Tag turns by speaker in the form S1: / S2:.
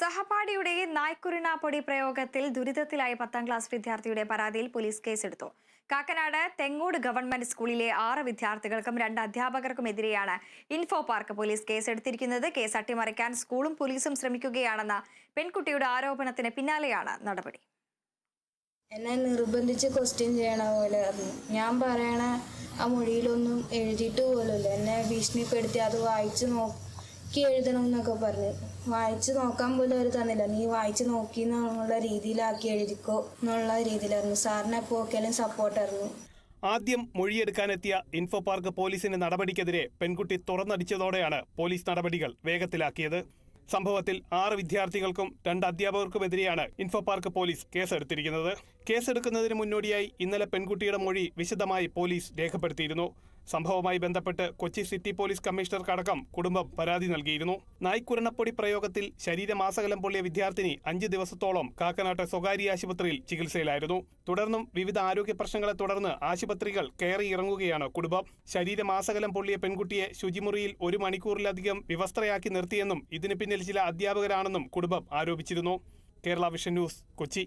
S1: സഹപാഠിയുടെ നായ്ക്കുരുണ പൊടി പ്രയോഗത്തിൽ ദുരിതത്തിലായ പത്താം ക്ലാസ് വിദ്യാർത്ഥിയുടെ പരാതിയിൽ പോലീസ് കേസെടുത്തു. കാക്കനാട് തെങ്ങോട് ഗവൺമെന്റ് സ്കൂളിലെ ആറ് വിദ്യാർത്ഥികൾക്കും രണ്ട് അധ്യാപകർക്കുമെതിരെയാണ് ഇൻഫോ പാർക്ക് പോലീസ് കേസെടുത്തിരിക്കുന്നത്. കേസ് അട്ടിമറിക്കാൻ സ്കൂളും പോലീസും ശ്രമിക്കുകയാണെന്ന പെൺകുട്ടിയുടെ ആരോപണത്തിന് പിന്നാലെയാണ് നടപടി.
S2: എന്നെ നിർബന്ധിച്ച് ക്വസ്റ്റ്യൻ ചെയ്യണ പോലെ ഞാൻ പറയണ ആ മൊഴിയിലൊന്നും എഴുതിയിട്ട് പോലുമില്ല. എന്നെ ഭീഷണിപ്പെടുത്തി അത് വായിച്ച് നോക്കി എഴുതണം എന്നൊക്കെ പറഞ്ഞു. വായിച്ചു നോക്കാൻ പോലും അവർ തന്നില്ല. നീ വായിച്ചു നോക്കി എന്നുള്ള രീതിയിലാക്കി എഴുതിക്കോ എന്നുള്ള രീതിയിലായിരുന്നു. സാറിനെ എപ്പോൾ നോക്കിയാലും സപ്പോർട്ടായിരുന്നു
S3: ആദ്യം മൊഴിയെടുക്കാനെത്തിയ ഇൻഫോ പാർക്ക് പോലീസിന്റെ നടപടിക്കെതിരെ പെൺകുട്ടി തുറന്നടിച്ചതോടെയാണ് പോലീസ് നടപടികൾ വേഗത്തിലാക്കിയത്. സംഭവത്തിൽ ആറ് വിദ്യാർത്ഥികൾക്കും രണ്ട് അധ്യാപകർക്കുമെതിരെയാണ് ഇൻഫോ പാർക്ക് പോലീസ് കേസെടുത്തിരിക്കുന്നത്. കേസെടുക്കുന്നതിന് മുന്നോടിയായി ഇന്നലെ പെൺകുട്ടിയുടെ മൊഴി വിശദമായി പോലീസ് രേഖപ്പെടുത്തിയിരുന്നു. സംഭവവുമായി ബന്ധപ്പെട്ട് കൊച്ചി സിറ്റി പോലീസ് കമ്മീഷണർക്കടക്കം കുടുംബം പരാതി നൽകിയിരുന്നു. നായ്ക്കുരണപ്പൊടി പ്രയോഗത്തിൽ ശരീരമാസകലം പൊള്ളിയ വിദ്യാർത്ഥിനി അഞ്ച് ദിവസത്തോളം കാക്കനാട്ടെ സ്വകാര്യ ആശുപത്രിയിൽ ചികിത്സയിലായിരുന്നു. തുടർന്നും വിവിധ ആരോഗ്യ പ്രശ്നങ്ങളെ തുടർന്ന് ആശുപത്രികൾ കയറി ഇറങ്ങുകയാണ് കുടുംബം. ശരീരമാസകലം പൊള്ളിയ പെൺകുട്ടിയെ ശുചിമുറിയിൽ ഒരു മണിക്കൂറിലധികം വിവസ്ത്രയാക്കി നിർത്തിയെന്നും ഇതിന് പിന്നിൽ ചില അധ്യാപകരാണെന്നും കുടുംബം ആരോപിച്ചിരുന്നു. Kerala vision news Kochi.